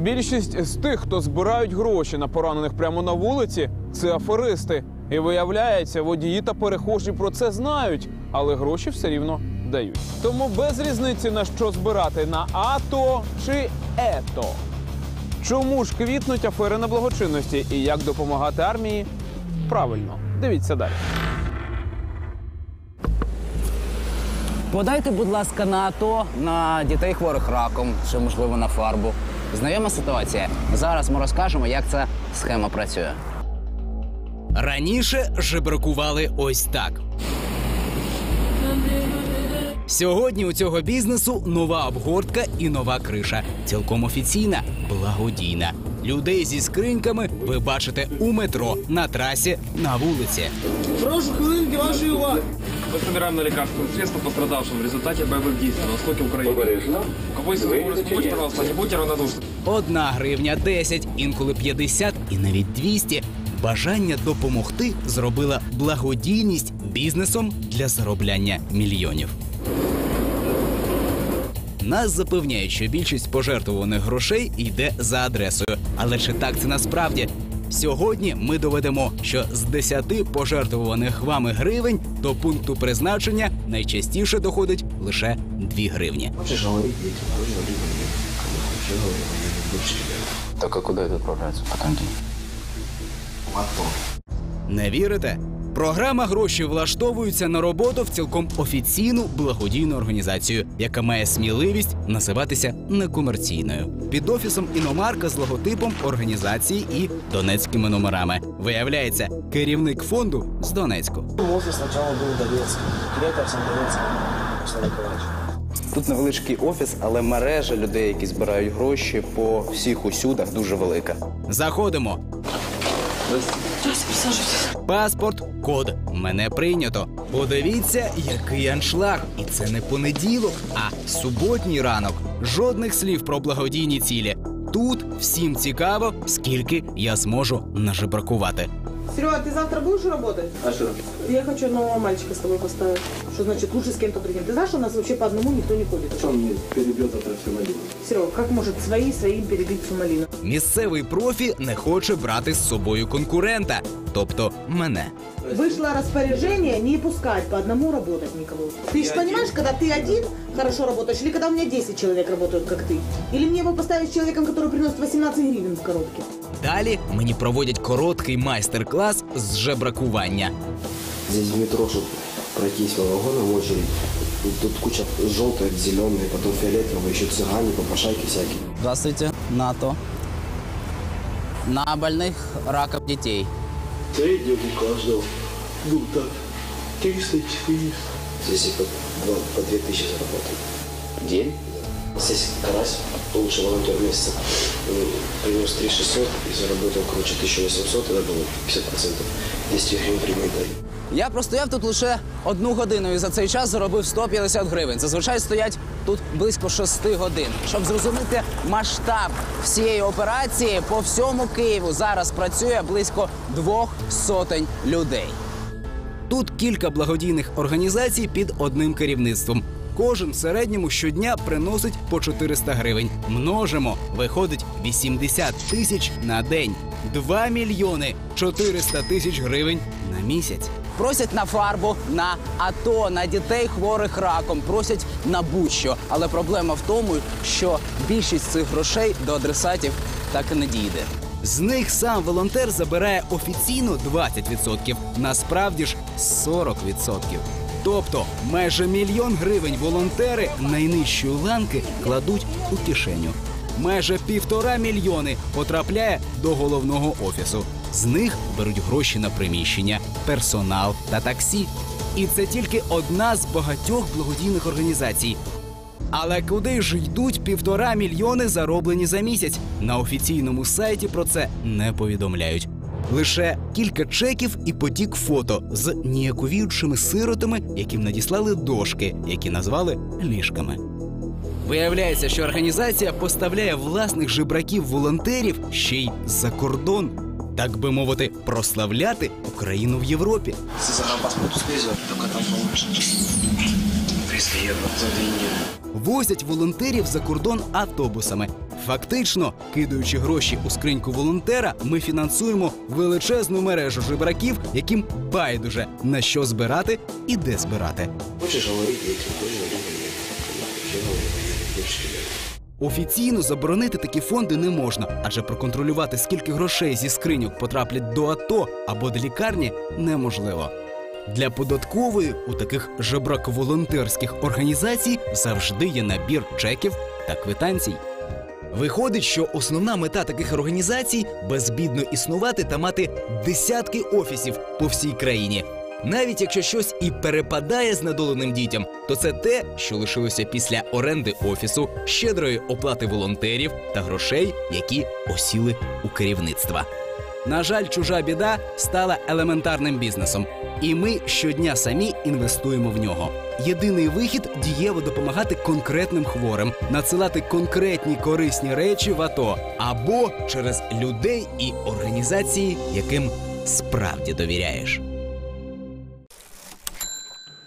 Більшість з тих, хто збирають гроші на поранених прямо на вулиці, це аферисти. І виявляється, водії та перехожі про це знають, але гроші все рівно дають. Тому без різниці на що збирати на АТО чи ЕТО. Чому ж квітнуть афери на благочинності і як допомагати армії? Правильно, дивіться далі. Подайте, будь ласка, на АТО на дітей хворих раком, чи можливо на фарбу. Знайома ситуація. Зараз ми розкажемо, як ця схема працює. Раніше жебракували ось так. Сьогодні у цього бізнесу нова обгортка і нова криша. Цілком офіційна, благодійна. Людей зі скриньками ви бачите у метро, на трасі, на вулиці. Прошу хвилинки вашої уваги. Мы собираем на лекарственные средства пострадавшим в результате боевых действий на востоке Украины. У кого есть возможность помочь, пожалуйста, не будьте равнодушны. Одна гривня 10, інколи 50 і навіть 200. Бажання допомогти зробила благодійність бізнесом для заробляння мільйонів. Нас запевняють, що більшість пожертвуваних грошей йде за адресою. Але чи так це насправді? Сьогодні ми доведемо, що з 10 пожертвуваних вами гривень до пункту призначення найчастіше доходить лише 2 гривні. Так а куди відправляються потім? Не вірите? Програма гроші влаштовуються на роботу в цілком офіційну благодійну організацію, яка має сміливість називатися некомерційною. Під офісом іномарка з логотипом організації і донецькими номерами. Виявляється, керівник фонду з Донецьку. Офис сначала был Донецк. Директор сам. Руслан Николаевич. Тут невеличкий офіс, але мережа людей, які збирають гроші по всіх усюдах, дуже велика. Заходимо. Паспорт, код. Мене прийнято. Подивіться, який аншлаг. І це не понеділок, а суботній ранок. Жодних слів про благодійні цілі. Тут всім цікаво, скільки я зможу нажебракувати. Серега, ты завтра будешь работать? А что? Я хочу одного мальчика с тобой поставить. Что значит лучше с кем-то другим? Ты знаешь, что у нас вообще по одному никто не ходит? Он мне перебьет завтра всю малину. Серега, как может свои своим перебить всю малину? Місцевий профі не хоче брати з собою конкурента, тобто мене. Вышло распоряжение не пускать по одному работать никого. Ты же понимаешь, когда ты один хорошо работаешь, или когда у меня 10 человек работают, как ты? Или мне его поставить с человеком, который приносит 18 гривен в коробке? Далі мені проводять короткий майстер-клас з жебракування. Здесь в метро, чтобы пройтись по вагонам очередь. Тут, тут куча желтые, зеленые, потом фиолетовые, еще цыгане, попрошайки всякие. Здравствуйте, НАТО. На больних раком дітей. Средний у каждого. Ну так, 300 400 Здесь и по, два- по 2000 заработал. День? Здесь карась, лучший волонтер месяца, э, принес 3600 и заработал, короче, 1800, это было 50%. 200 гривен прямые дали. Я простояв тут лише одну годину і за цей час заробив 150 гривень. Зазвичай стоять тут близько 6 годин. Щоб зрозуміти масштаб всієї операції, по всьому Києву зараз працює близько двох сотень людей. Тут кілька благодійних організацій під одним керівництвом. Кожен в середньому щодня приносить по 400 гривень. Множимо, виходить 80 тисяч на день. 2 мільйони 400 тисяч гривень на місяць. Просять на фарбу, на АТО, на дітей хворих раком, просять на будь-що. Але проблема в тому, що більшість цих грошей до адресатів так і не дійде. З них сам волонтер забирає офіційно 20%, насправді ж 40%. Тобто майже мільйон гривень волонтери найнижчої ланки кладуть у кишеню. Майже півтора мільйони потрапляє до головного офісу. З них беруть гроші на приміщення, персонал та таксі. І це тільки одна з багатьох благодійних організацій. Але куди ж йдуть півтора мільйони зароблені за місяць? На офіційному сайті про це не повідомляють. Лише кілька чеків і потік фото з ніяковіючими сиротами, яким надіслали дошки, які назвали ліжками. Виявляється, що організація поставляє власних жебраків-волонтерів ще й за кордон, так би мовити, прославляти Україну в Європі. Если загранпаспорт успеешь, только там получишь 300 евро за две недели. Возять волонтерів за кордон автобусами. Фактично, кидаючи гроші у скриньку волонтера, ми фінансуємо величезну мережу жебраків, яким байдуже на що збирати і де збирати. Я говорю, больше ребят. Офіційно заборонити такі фонди не можна, адже проконтролювати, скільки грошей зі скриньок потраплять до АТО або до лікарні, неможливо. Для податкової у таких жебрако-волонтерських організацій завжди є набір чеків та квитанцій. Виходить, що основна мета таких організацій безбідно існувати та мати десятки офісів по всій країні. Навіть якщо щось і перепадає знедоленим дітям, то це те, що лишилося після оренди офісу, щедрої оплати волонтерів та грошей, які осіли у керівництва. На жаль, чужа біда стала елементарним бізнесом, і ми щодня самі інвестуємо в нього. Єдиний вихід дієво допомагати конкретним хворим, надсилати конкретні корисні речі в АТО або через людей і організації, яким справді довіряєш.